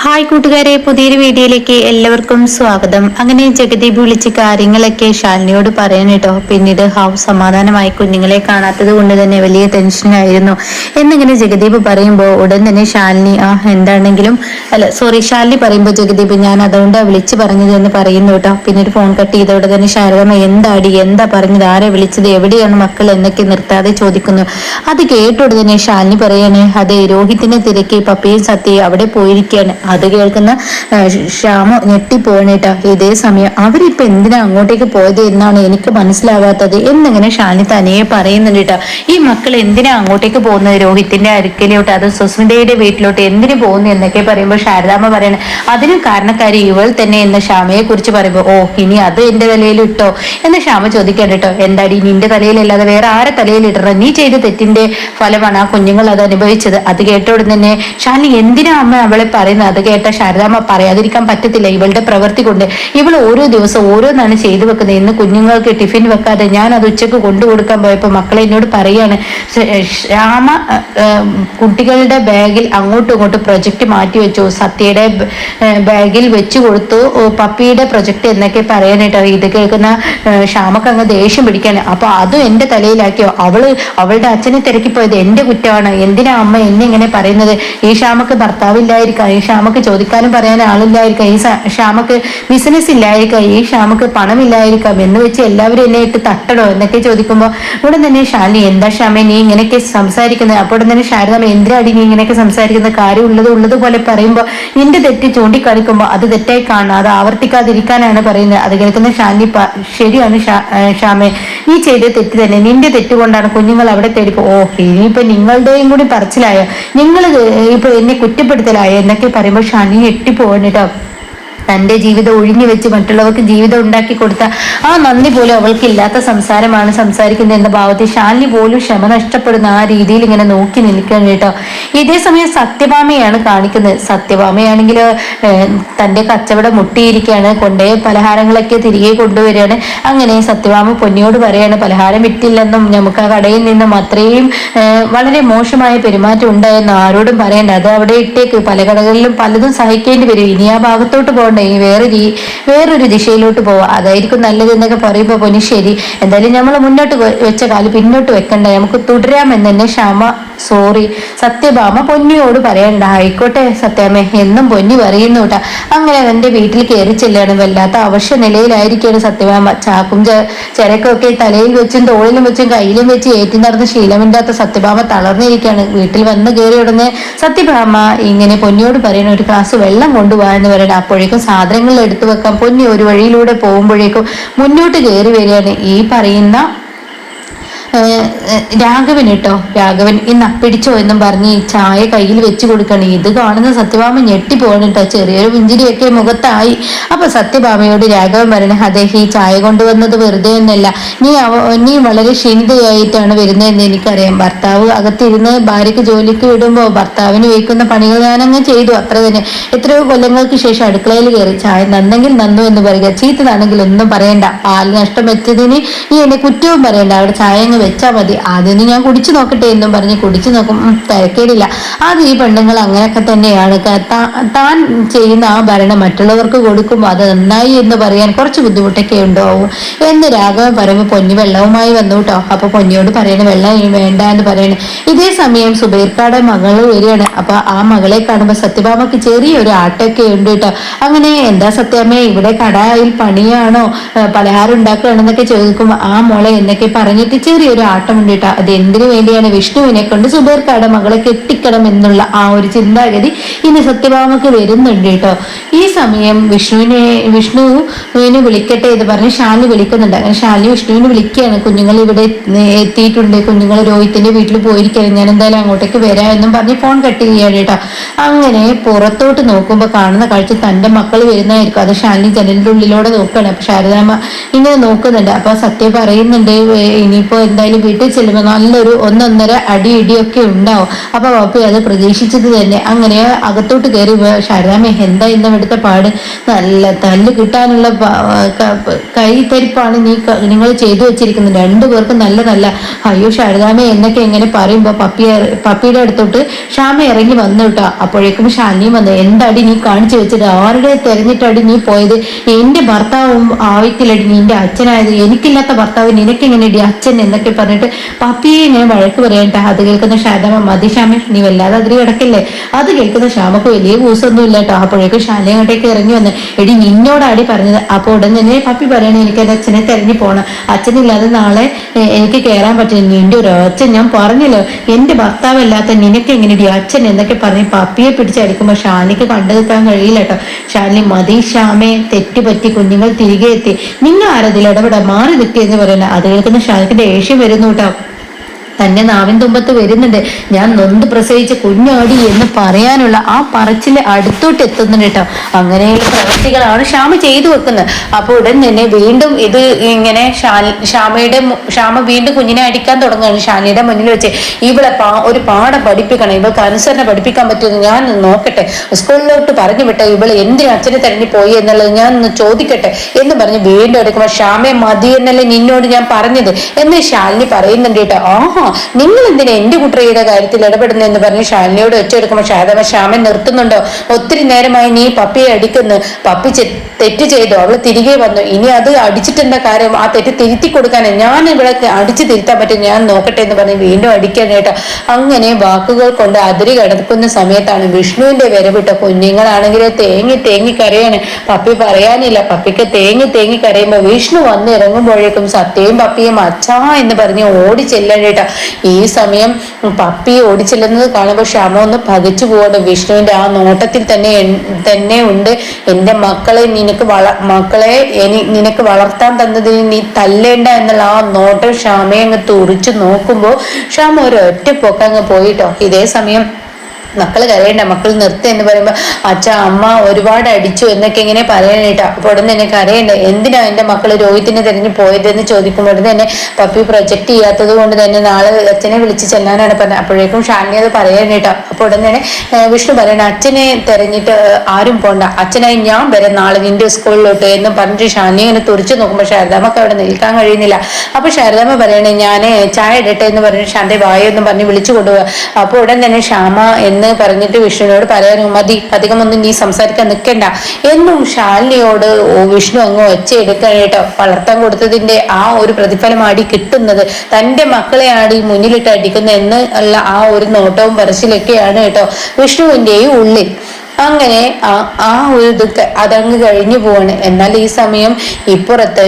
Hi കൂട്ടുകാരെ പുതിയൊരു വീഡിയോയിലേക്ക് എല്ലാവർക്കും സ്വാഗതം. അങ്ങനെ ജഗദീപ് വിളിച്ച് കാര്യങ്ങളൊക്കെ ശാലിനിയോട് പറയാൻ കേട്ടോ. പിന്നീട് ഹാവ് സമാധാനമായി കുഞ്ഞുങ്ങളെ കാണാത്തത് കൊണ്ട് തന്നെ വലിയ ടെൻഷനായിരുന്നു എന്നിങ്ങനെ ജഗദീപ് പറയുമ്പോൾ ഉടൻ തന്നെ ശാലിനി ആ എന്താണെങ്കിലും അല്ല സോറി ശാലിനി പറയുമ്പോൾ ജഗദീപ് ഞാൻ അതുകൊണ്ട് വിളിച്ച് പറഞ്ഞത് എന്ന് പറയുന്നു കേട്ടോ. പിന്നീട് ഫോൺ കട്ട് ചെയ്തോടെ തന്നെ ശാരദമ്മ എന്താടി എന്താ പറഞ്ഞത്? ആരെ വിളിച്ചത്? എവിടെയാണ് മക്കൾ എന്നൊക്കെ നിർത്താതെ ചോദിക്കുന്നു. അത് കേട്ടോട് തന്നെ ശാലിനി പറയാണ് അതെ രോഹിത്തിനെ തിരക്കി പപ്പയും സത്യയും അവിടെ പോയിരിക്കുകയാണ് അത് കേൾക്കുന്ന ശ്യാമ ഞെട്ടിപ്പോണേട്ടാ. ഇതേ സമയം അവരിപ്പൊ എന്തിനാ അങ്ങോട്ടേക്ക് പോയത് എന്നാണ് എനിക്ക് മനസ്സിലാവാത്തത് എന്നിങ്ങനെ ഷാനി തനിയെ പറയുന്നുണ്ട് കേട്ടോ ഈ മക്കൾ എന്തിനാ അങ്ങോട്ടേക്ക് പോകുന്നത്? രോഹിത്തിന്റെ അരിക്കലോട്ട് അത് സുസ്മിതയുടെ വീട്ടിലോട്ട് എന്തിനു പോകുന്നു എന്നൊക്കെ പറയുമ്പോൾ ശാരദാമ്മ പറയണേ അതിന് കാരണക്കാരി ഇവൾ തന്നെ എന്ന ശ്യാമയെ കുറിച്ച് പറയുമ്പോൾ ഓ ഇനി അത് എന്റെ തലയിൽ ഇട്ടോ? എന്ന് ശ്യാമ ചോദിക്കണ്ട കേട്ടോ എന്താടി നിന്റെ തലയിലല്ലാതെ വേറെ ആരെ തലയിൽ ഇടണം? നീ ചെയ്ത തെറ്റിന്റെ ഫലമാണ് ആ കുഞ്ഞുങ്ങൾ അത് അനുഭവിച്ചത്. അത് കേട്ടോടെ തന്നെ ഷാനി എന്തിനാ അമ്മ അവളെ പറയുന്നത്? കേട്ട ശാരദാമ്മ പറയാതിരിക്കാൻ പറ്റത്തില്ല. ഇവളുടെ പ്രവൃത്തി കൊണ്ട് ഇവൾ ഓരോ ദിവസം ഓരോന്നാണ് ചെയ്തു വെക്കുന്നത്. ഇന്ന് കുഞ്ഞുങ്ങൾക്ക് ടിഫിൻ വെക്കാതെ ഞാൻ അത് ഉച്ചയ്ക്ക് കൊണ്ടുകൊടുക്കാൻ പോയപ്പോൾ മക്കളെ എന്നോട് പറയാണ് ശ്യാമ കുട്ടികളുടെ ബാഗിൽ അങ്ങോട്ടും ഇങ്ങോട്ടും പ്രൊജക്ട് മാറ്റി വെച്ചു. സത്യയുടെ ബാഗിൽ വെച്ചു കൊടുത്തു. പപ്പിയുടെ പ്രൊജക്ട് എന്നൊക്കെ പറയാനായിട്ട് ഇത് കേൾക്കുന്ന ശ്യാമക്ക് ദേഷ്യം പിടിക്കാണ്. അപ്പൊ അതും എന്റെ തലയിലാക്കിയോ? അവൾ അവളുടെ അച്ഛനെ തിരക്കിപ്പോയത് എന്റെ കുറ്റമാണ്. എന്തിനാ അമ്മ എന്നെ ഇങ്ങനെ പറയുന്നത്? ഈ ശ്യാമക്ക് ഭർത്താവില്ലായിരിക്കാം. ഈ ക്ഷാമക്ക് ചോദിക്കാനും പറയാൻ ആളില്ലായിരിക്കാം. ഈ ക്ഷാമക്ക് ബിസിനസ് ഇല്ലായിരിക്കാം. ഈ ക്ഷാമക്ക് പണമില്ലായിരിക്കാം. എന്ന് വെച്ച് എല്ലാവരും എന്നെ ഇട്ട് തട്ടണോ? എന്നൊക്കെ ചോദിക്കുമ്പോൾ ഉടൻ തന്നെ ഷാലി എന്താ ഷാമേ നീ ഇങ്ങനെയൊക്കെ സംസാരിക്കുന്നത് അപ്പോൾ തന്നെ ശാരദാമ്മ എന്തിനാടി നീ ഇങ്ങനെയൊക്കെ സംസാരിക്കുന്ന? കാര്യം ഉള്ളത് ഉള്ളതുപോലെ പറയുമ്പോൾ നിന്റെ തെറ്റ് ചൂണ്ടിക്കാണിക്കുമ്പോൾ അത് തെറ്റായി കാണുക അത് ആവർത്തിക്കാതിരിക്കാനാണ് പറയുന്നത് അത് കേൾക്കുന്ന ഷാലി ശരിയാണ് ഷാമേ നീ ചെയ്ത തെറ്റ് തന്നെ. നിന്റെ തെറ്റ് കൊണ്ടാണ് കുഞ്ഞുങ്ങൾ അവിടെ തേടിപ്പോ ഓ ഇനിയിപ്പോ നിങ്ങളുടെയും കൂടി പറച്ചിലായോ? നിങ്ങൾ ഇപ്പൊ എന്നെ കുറ്റപ്പെടുത്തലായോ? എന്നൊക്കെ പറയുമ്പോൾ ഷാനി എട്ടി കേട്ടോ തന്റെ ജീവിതം ഒഴിഞ്ഞു വെച്ച് മറ്റുള്ളവർക്ക് ജീവിതം ഉണ്ടാക്കി കൊടുത്ത ആ നന്ദി പോലും അവൾക്ക് ഇല്ലാത്ത സംസാരമാണ് സംസാരിക്കുന്നത് എന്ന ഭാവത്തിൽ ശാലിനി പോലും ക്ഷമ നഷ്ടപ്പെടുന്ന ആ രീതിയിൽ ഇങ്ങനെ നോക്കി നിൽക്കാൻ കേട്ടോ. ഇതേ സമയം സത്യഭാമയാണ് കാണിക്കുന്നത്. സത്യഭാമയാണെങ്കിൽ തന്റെ കച്ചവടം മുട്ടിയിരിക്കുകയാണ്. കൊണ്ടേ പലഹാരങ്ങളൊക്കെ തിരികെ കൊണ്ടുവരികയാണ്. അങ്ങനെ സത്യഭാമ പൊന്നിയോട് പറയാണ് പലഹാരം വിറ്റില്ലെന്നും നമുക്ക് ആ കടയിൽ നിന്നും അത്രയും വളരെ മോശമായ പെരുമാറ്റം ഉണ്ടായെന്ന് ആരോടും പറയണ്ട. അത് അവിടെ ഇട്ടേക്ക്. പല കടകളിലും പലതും സഹിക്കേണ്ടി വരും. ഇനി ആ ഭാഗത്തോട്ട് പോകണ്ട. ഈ വേറെ വേറൊരു ദിശയിലോട്ട് പോവാം. അതായിരിക്കും നല്ലത് എന്നൊക്കെ പറയുമ്പോൾ പൊനി ശരി. എന്തായാലും നമ്മൾ മുന്നോട്ട് വെച്ച കാൽ പിന്നോട്ട് വെക്കണ്ട. നമുക്ക് തുടരാമെന്ന് തന്നെ ക്ഷമ സോറി സത്യഭാമ പൊന്നിയോട് പറയണ്ട. ആയിക്കോട്ടെ സത്യാമ്മേ. എന്നും പൊന്നി പറയുന്നു കേട്ടാ. അങ്ങനെ എന്റെ വീട്ടിൽ കയറി ചെല്ലാണ്. വല്ലാത്ത അവശ്യ നിലയിലായിരിക്കാണ് സത്യഭാമ. ചാക്കും ചിരക്കൊക്കെ തലയിൽ വെച്ചും തോളിലും വെച്ചും കയ്യിലും വെച്ച് ഏറ്റി നടന്ന് ശീലമില്ലാത്ത സത്യഭാമ തളർന്നിരിക്കുകയാണ്. വീട്ടിൽ വന്ന് കയറി ഉടനെ സത്യഭാമ ഇങ്ങനെ പൊന്നിയോട് പറയണ ഒരു ഗ്ലാസ് വെള്ളം കൊണ്ടുപോകാൻ എന്ന് പറയണം. അപ്പോഴേക്കും സാധനങ്ങൾ എടുത്തു വെക്കാം. പൊന്നി ഒരു വഴിയിലൂടെ പോകുമ്പോഴേക്കും മുന്നോട്ട് കയറി വരികയാണ്. ഈ പറയുന്ന രാഘവൻ കേട്ടോ. രാഘവൻ ഇന്ന് അപ്പിടിച്ചോ എന്നും പറഞ്ഞ് ചായ കയ്യിൽ വെച്ച് കൊടുക്കണം. ഇത് കാണുന്ന സത്യഭാമ ഞെട്ടിപ്പോകണം കേട്ടോ. ചെറിയൊരു പുഞ്ചിരിയൊക്കെ മുഖത്തായി. അപ്പൊ സത്യഭാമയോട് രാഘവൻ പറയണ അതെ ഈ ചായ കൊണ്ടുവന്നത് വെറുതെ ഒന്നല്ല. നീ നീ വളരെ ക്ഷീണിതയായിട്ടാണ് വരുന്നതെന്ന് എനിക്കറിയാം. ഭർത്താവ് അകത്തിരുന്ന് ഭാര്യക്ക് ജോലിക്ക് വിടുമ്പോൾ ഭർത്താവിന് വയ്ക്കുന്ന പണികൾ ഞാനങ്ങ് ചെയ്തു. അത്ര തന്നെ. എത്രയോ കൊല്ലങ്ങൾക്ക് ശേഷം അടുക്കളയിൽ കയറി ചായ നന്നെങ്കിൽ നന്നു എന്ന് പറയുക. ചീത്തതാണെങ്കിൽ ഒന്നും പറയണ്ട. പാൽ നഷ്ടം വെച്ചതിന് നീ എന്നെ കുറ്റവും പറയണ്ട. അവിടെ ചായ അങ്ങ് വെച്ചാൽ മതി. ആദ്യം ഞാൻ കുടിച്ചു നോക്കട്ടെ എന്നും പറഞ്ഞ് കുടിച്ചു നോക്കും. തിരക്കേടില്ല. അത് ഈ പെണ്ണുങ്ങൾ അങ്ങനെയൊക്കെ തന്നെയാണ്. താൻ ചെയ്യുന്ന ആ ഭരണം മറ്റുള്ളവർക്ക് കൊടുക്കുമ്പോൾ അത് നന്നായി എന്ന് പറയാൻ കുറച്ച് ബുദ്ധിമുട്ടൊക്കെ ഉണ്ടാവും. എന്ന് രാഘവൻ പറയുമ്പോൾ പൊന്നി വെള്ളവുമായി വന്നു കേട്ടോ അപ്പൊ പൊന്നിയോട് പറയണ വെള്ളം വേണ്ട എന്ന് പറയണേ. ഇതേ സമയം സുബൈർക്കാടെ മകൾ വരികയാണ്. അപ്പൊ ആ മകളെ കാണുമ്പോൾ സത്യഭാമക്ക് ചെറിയൊരു ആട്ടൊക്കെ ഉണ്ട് കേട്ടോ. അങ്ങനെ എന്താ സത്യാമ്മേ ഇവിടെ കടയിൽ പണിയാണോ? പലഹാരം ഉണ്ടാക്കുകയാണെന്നൊക്കെ ചോദിക്കുമ്പോൾ ആ മോളെ എന്നൊക്കെ പറഞ്ഞിട്ട് ചെറിയൊരു കേട്ടോ അത് എന്തിനു വേണ്ടിയാണ് വിഷ്ണുവിനെ കൊണ്ട് സുബേർക്കാടെ മകളെ കെട്ടിക്കണം എന്നുള്ള ആ ഒരു ചിന്താഗതി ഇനി സത്യഭാമക്ക് വരുന്നുണ്ട് കേട്ടോ. ഈ സമയം വിഷ്ണുവിനെ വിഷ്ണുവിനെ വിളിക്കട്ടെ എന്ന് പറഞ്ഞ് ഷാലി വിളിക്കുന്നുണ്ട്. അങ്ങനെ ഷാലി വിഷ്ണുവിനെ വിളിക്കുകയാണ്. കുഞ്ഞുങ്ങൾ ഇവിടെ എത്തിയിട്ടുണ്ട്. കുഞ്ഞുങ്ങൾ രോഹിത്തിന്റെ വീട്ടിൽ പോയിരിക്കുകയാണ്. ഞാൻ എന്തായാലും അങ്ങോട്ടേക്ക് വരാം എന്നും പറഞ്ഞ് ഫോൺ കട്ട് ചെയ്യാണ് കേട്ടോ. അങ്ങനെ പുറത്തോട്ട് നോക്കുമ്പോൾ കാണുന്ന കാഴ്ച തന്റെ മക്കൾ വരുന്നതായിരിക്കും. അത് ഷാലി ജനലിന്റെ ഉള്ളിലൂടെ നോക്കുകയാണ്. അപ്പൊ ശാരദാമ്മ ഇങ്ങനെ നോക്കുന്നുണ്ട്. അപ്പൊ സത്യം പറയുന്നുണ്ട് ഇനിയിപ്പോ എന്തായാലും വീട്ടിൽ ചെല്ലുമ്പോൾ നല്ലൊരു ഒന്നൊന്നര അടി ഇടിയൊക്കെ ഉണ്ടാവും. അപ്പൊ പപ്പി അത് പ്രതീക്ഷിച്ചത് തന്നെ. അങ്ങനെ അകത്തോട്ട് കയറി ശാരദാമ്മ എന്താ ഇന്നും എടുത്ത പാട്? നല്ല തല്ല് കിട്ടാനുള്ള കൈത്തരിപ്പാണ് നീ നിങ്ങൾ ചെയ്തു വെച്ചിരിക്കുന്നത്. രണ്ടുപേർക്കും നല്ല നല്ല അയ്യോ ശാരദാമ്മ എന്നൊക്കെ എങ്ങനെ പറയുമ്പോ പപ്പി പപ്പിയുടെ അടുത്തോട്ട് ക്ഷാമ ഇറങ്ങി വന്നു കേട്ടോ. അപ്പോഴേക്കും ഷാനിയും വന്നു. എന്താടി നീ കാണിച്ചു വെച്ചത്? ആരുടെ തെരഞ്ഞിട്ടടി നീ പോയത്? എന്റെ ഭർത്താവും ആവശ്യത്തിലടി നിന്റെ അച്ഛനായത്. എനിക്കില്ലാത്ത ഭർത്താവ് നിനക്കെങ്ങനെയടി അച്ഛൻ എന്നൊക്കെ പറഞ്ഞിട്ട് പപ്പിയെ ഇങ്ങനെ വഴക്ക് പറയണ്ട. അത് കേൾക്കുന്ന ഷാദാമ മതി നീ വല്ലാതെ അതിൽ കിടക്കില്ലേ? അത് കേൾക്കുന്ന ശ്യാമക്ക് വലിയ കൂസൊന്നും ഇല്ല കേട്ടോ. അപ്പോഴേക്കും ശാലയും അങ്ങോട്ടേക്ക് ഇറങ്ങി വന്ന് എടി നിന്നോടാടി പറഞ്ഞത്. അപ്പോൾ ഉടൻ തന്നെ പപ്പി പറയണേ എനിക്ക് എന്റെ അച്ഛനെ തെരഞ്ഞു പോകണം അച്ഛനില്ലാതെ നാളെ എനിക്ക് കയറാൻ പറ്റില്ല. നിന്റെ ഒരു അച്ഛൻ ഞാൻ പറഞ്ഞല്ലോ. എന്റെ ഭർത്താവല്ലാത്ത നിനക്ക് എങ്ങനെയടി അച്ഛൻ എന്നൊക്കെ പറഞ്ഞ് പപ്പിയെ പിടിച്ചടിക്കുമ്പോൾ ശാലിക്ക് കണ്ടു നിൽക്കാൻ കഴിയില്ല കേട്ടോ. ശാലി മതി ഷാമേ തെറ്റുപറ്റി കുഞ്ഞുങ്ങൾ തിരികെ എത്തി. നിങ്ങൾ ആരതിൽ മാറി നിൽക്കുക എന്ന് പറയുന്നത് അത് കേൾക്കുന്ന ശാലിക്ക് ദേഷ്യം വരുന്നു കേട്ടോ. തന്നെ നാവിൻ തുമ്പത്ത് വരുന്നുണ്ട്. ഞാൻ നൊന്ത് പ്രസവിച്ച കുഞ്ഞാടി എന്ന് പറയാനുള്ള ആ പറച്ചിൽ അടുത്തോട്ട് എത്തുന്നുണ്ട് കേട്ടോ. അങ്ങനെയുള്ള പ്രവൃത്തികളാണ് ശ്യാമ ചെയ്തു വെക്കുന്നത്. അപ്പൊ ഉടൻ തന്നെ വീണ്ടും ഇത് ഇങ്ങനെ ശ്യാമയുടെ ശ്യാമ വീണ്ടും കുഞ്ഞിനെ അടിക്കാൻ തുടങ്ങുകയാണ് ഷാനിയുടെ മുന്നിൽ വെച്ച്. ഇവിടെ പാ ഒരു പാഠം പഠിപ്പിക്കണം. ഇവൾക്ക് അനുസരണ പഠിപ്പിക്കാൻ പറ്റുമെന്ന് ഞാൻ നോക്കട്ടെ. സ്കൂളിലോട്ട് പറഞ്ഞു വിട്ട ഇവൾ എന്തിനു അച്ഛനെ തെരഞ്ഞു പോയി എന്നുള്ളത് ഞാൻ ഒന്ന് ചോദിക്കട്ടെ എന്ന് പറഞ്ഞ് വീണ്ടും എടുക്കുമ്പോൾ ശ്യാമയെ മതി എന്നല്ലേ നിന്നോട് ഞാൻ പറഞ്ഞത്? എന്ന് ശാലിനി പറയുന്നുണ്ട് കേട്ടോ. ആഹാ നിങ്ങൾ എന്തിനാ എന്റെ കുട്ടിയുടെ കാര്യത്തിൽ ഇടപെടുന്നെന്ന് പറഞ്ഞ് ഷാലിനിയോട് വെച്ചെടുക്കുമ്പോൾ ഷാദവ ശ്യാമൻ നിർത്തുന്നുണ്ടോ? ഒത്തിരി നേരമായി നീ പപ്പിയെ അടിക്കുന്നു. പപ്പി തെറ്റ് ചെയ്തു. അവൾ തിരികെ വന്നു. ഇനി അത് അടിച്ചിട്ടെന്താ കാര്യം? ആ തെറ്റ് തിരുത്തി കൊടുക്കാനേ. ഞാൻ ഇവിടെ അടിച്ചു തിരുത്താൻ പറ്റും. ഞാൻ നോക്കട്ടെ എന്ന് പറഞ്ഞ് വീണ്ടും കേട്ടോ. അങ്ങനെ വാക്കുകൾ കൊണ്ട് അതിരി കിടക്കുന്ന സമയത്താണ് വിഷ്ണുവിന്റെ വരവിട്ട കുഞ്ഞുങ്ങളാണെങ്കിൽ തേങ്ങി തേങ്ങി കരയാണ്. പപ്പി പറയാനില്ല. പപ്പിക്ക് തേങ്ങി തേങ്ങി കരയുമ്പോൾ വിഷ്ണു വന്ന് ഇറങ്ങുമ്പോഴേക്കും സത്യയും പപ്പിയും അച്ഛാ എന്ന് പറഞ്ഞ് ഓടി ചെല്ലണ്ടേട്ടാ ഈ സമയം പപ്പി ഓടിച്ചെല്ലുന്നത് കാണുമ്പോൾ ക്ഷമ ഒന്ന് പകച്ചു പോകണം. വിഷ്ണുവിന്റെ ആ നോട്ടത്തിൽ തന്നെ തന്നെ ഉണ്ട്. എന്റെ മക്കളെ നിനക്ക് വള മക്കളെ നിനക്ക് വളർത്താൻ തന്നതിന് നീ തല്ലേണ്ട എന്നുള്ള ആ നോട്ടം ക്ഷമയെ അങ്ങ് തുറിച്ചു നോക്കുമ്പോൾ ക്ഷമ ഒരു ഒറ്റ പൊക്കങ്ങ് പോയിട്ടോ. ഇതേ സമയം മക്കൾ കരയണ്ട മക്കൾ നിർത്ത എന്ന് പറയുമ്പോൾ അച്ഛ അമ്മ ഒരുപാട് അടിച്ചു എന്നൊക്കെ ഇങ്ങനെ പറയാനായിട്ടാ അപ്പൊ ഉടനെ തന്നെ കരയണ്ട. എന്തിനാ എന്റെ മക്കൾ രോഹിത്തിനെ തിരഞ്ഞു പോയതെന്ന് ചോദിക്കുമ്പോൾ ഉടനെ തന്നെ പപ്പി പ്രൊജക്ട് ചെയ്യാത്തത് കൊണ്ട് തന്നെ നാളെ അച്ഛനെ വിളിച്ച് ചെല്ലാനാണ് പറഞ്ഞത്. അപ്പോഴേക്കും ഷാനി അത് പറയാനായിട്ടാ അപ്പൊ ഉടനെ വിഷ്ണു പറയണ അച്ഛനെ തെരഞ്ഞിട്ട് ആരും പോണ്ട. അച്ഛനായി ഞാൻ വരെ നാളെ നിന്റെ സ്കൂളിലോട്ട് എന്ന് പറഞ്ഞിട്ട് ഷാനി ഇങ്ങനെ തുറച്ചു നോക്കുമ്പോൾ ശാരദാമ്മക്ക് അവിടെ നിൽക്കാൻ കഴിയുന്നില്ല. അപ്പോൾ ശാരദാമ്മ പറയണേ ഞാൻ ചായ ഇടട്ടെ എന്ന് പറഞ്ഞ് ഷാന്റെ വായൊന്നും പറഞ്ഞ് വിളിച്ചു കൊണ്ടുപോകുക അപ്പൊ ഉടൻ തന്നെ ക്ഷാമ എന്ന് പറഞ്ഞിട്ട് വിഷ്ണുവിനോട് പറയാനും മതി അധികമൊന്നും നീ സംസാരിക്കാൻ നിൽക്കണ്ട എന്നും ശാലിനിയോട് വിഷ്ണു അങ്ങ് ഒച്ചയെടുക്കാൻ കേട്ടോ. വളർത്താൻ കൊടുത്തതിന്റെ ആ ഒരു പ്രതിഫലമാടി കിട്ടുന്നത്. തന്റെ മക്കളെയാണ് ഈ മുന്നിലിട്ട് അടിക്കുന്നത് എന്ന് ഉള്ള ആ ഒരു നോട്ടവും പറച്ചിലൊക്കെയാണ് കേട്ടോ വിഷ്ണുവിന്റെയും ഉള്ളിൽ. അങ്ങനെ ആ ഒരു ഇതൊക്കെ അതങ്ങ് കഴിഞ്ഞു പോവാണ്. എന്നാൽ ഈ സമയം ഇപ്പുറത്ത്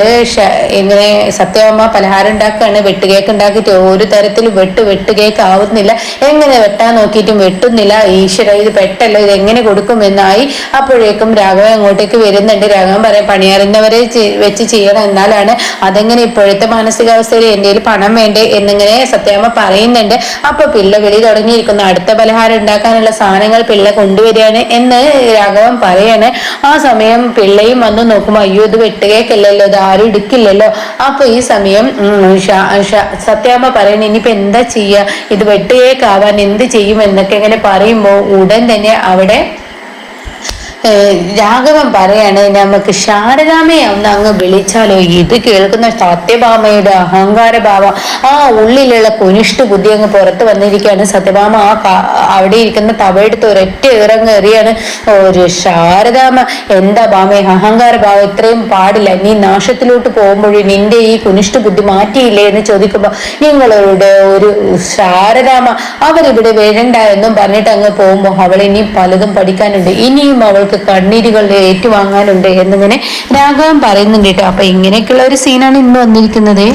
ഇങ്ങനെ സത്യമ്മ പലഹാരം ഉണ്ടാക്കുകയാണ് വെട്ടുകേക്ക് ഉണ്ടാക്കിയിട്ട് ഒരു തരത്തിൽ വെട്ട് വെട്ടുകേക്ക് ആവുന്നില്ല. എങ്ങനെ വെട്ടാൻ നോക്കിയിട്ടും വെട്ടുന്നില്ല. ഈശ്വര ഇത് പെട്ടല്ലോ ഇത് എങ്ങനെ കൊടുക്കുമെന്നായി അപ്പോഴേക്കും രാഘവൻ അങ്ങോട്ടേക്ക് വരുന്നുണ്ട്. രാഘവൻ പറയാം പണിയറിഞ്ഞവരെ വെച്ച് ചെയ്യണം എന്നാലാണ്. അതെങ്ങനെ ഇപ്പോഴത്തെ മാനസികാവസ്ഥയിൽ എന്റെ പണം വേണ്ടേ? എന്നിങ്ങനെ സത്യാമ്മ പറയുന്നുണ്ട്. അപ്പൊ പിള്ള വിളി തുടങ്ങിയിരിക്കുന്നു. അടുത്ത പലഹാരം ഉണ്ടാക്കാനുള്ള സാധനങ്ങൾ പിള്ള കൊണ്ടുവരികയാണ് എന്ന് രാഘവൻ പറയാണ്. ആ സമയം പിള്ളയും വന്ന് നോക്കുമ്പോ അയ്യോ ഇത് വെട്ടുകേക്കല്ലല്ലോ ഇത് ആരും എടുക്കില്ലല്ലോ. അപ്പൊ ഈ സമയം സത്യാമ്മ പറയണ ഇനിയിപ്പോ എന്താ ചെയ്യാ? ഇത് വെട്ടുകേക്കാവാൻ എന്ത് ചെയ്യും? എന്നൊക്കെ ഇങ്ങനെ പറയുമ്പോ ഉടൻ തന്നെ അവിടെ രാഘവൻ പറയാണ് നമുക്ക് ശാരദാമയെ ഒന്ന് അങ്ങ് വിളിച്ചാലോ? ഇത് കേൾക്കുന്ന സത്യഭാമയുടെ അഹങ്കാര ഭാവം ആ ഉള്ളിലുള്ള കുനിഷ്ഠ ബുദ്ധി അങ്ങ് പുറത്ത് വന്നിരിക്കുകയാണ്. സത്യഭാമ ആ അവിടെ ഇരിക്കുന്ന തവയെടുത്ത് ഒരൊറ്റ ഇറങ്ങ് എറിയാണ് ഒരു ശാരദാമ എന്താ ഭാമ? അഹങ്കാര ഭാവം ഇത്രയും പാടില്ല. നീ നാശത്തിലോട്ട് പോകുമ്പോഴും നിന്റെ ഈ കുനിഷ്ഠ ബുദ്ധി മാറ്റിയില്ലേ? എന്ന് ചോദിക്കുമ്പോൾ നിങ്ങളുടെ ഒരു ശാരദാമ അവരിവിടെ വരണ്ട എന്നും പറഞ്ഞിട്ട് അങ്ങ് പോകുമ്പോ അവൾ ഇനിയും പലതും പഠിക്കാനുണ്ട്. ഇനിയും അവൾ അവൾക്ക് കണ്ണീരുകൾ ഏറ്റുവാങ്ങാനുണ്ട് എന്നിങ്ങനെ രാഘവൻ പറയുന്നുണ്ട് കേട്ടോ. അപ്പൊ ഇങ്ങനെയൊക്കെയുള്ള ഒരു സീനാണ് ഇന്ന് വന്നിരിക്കുന്നത്.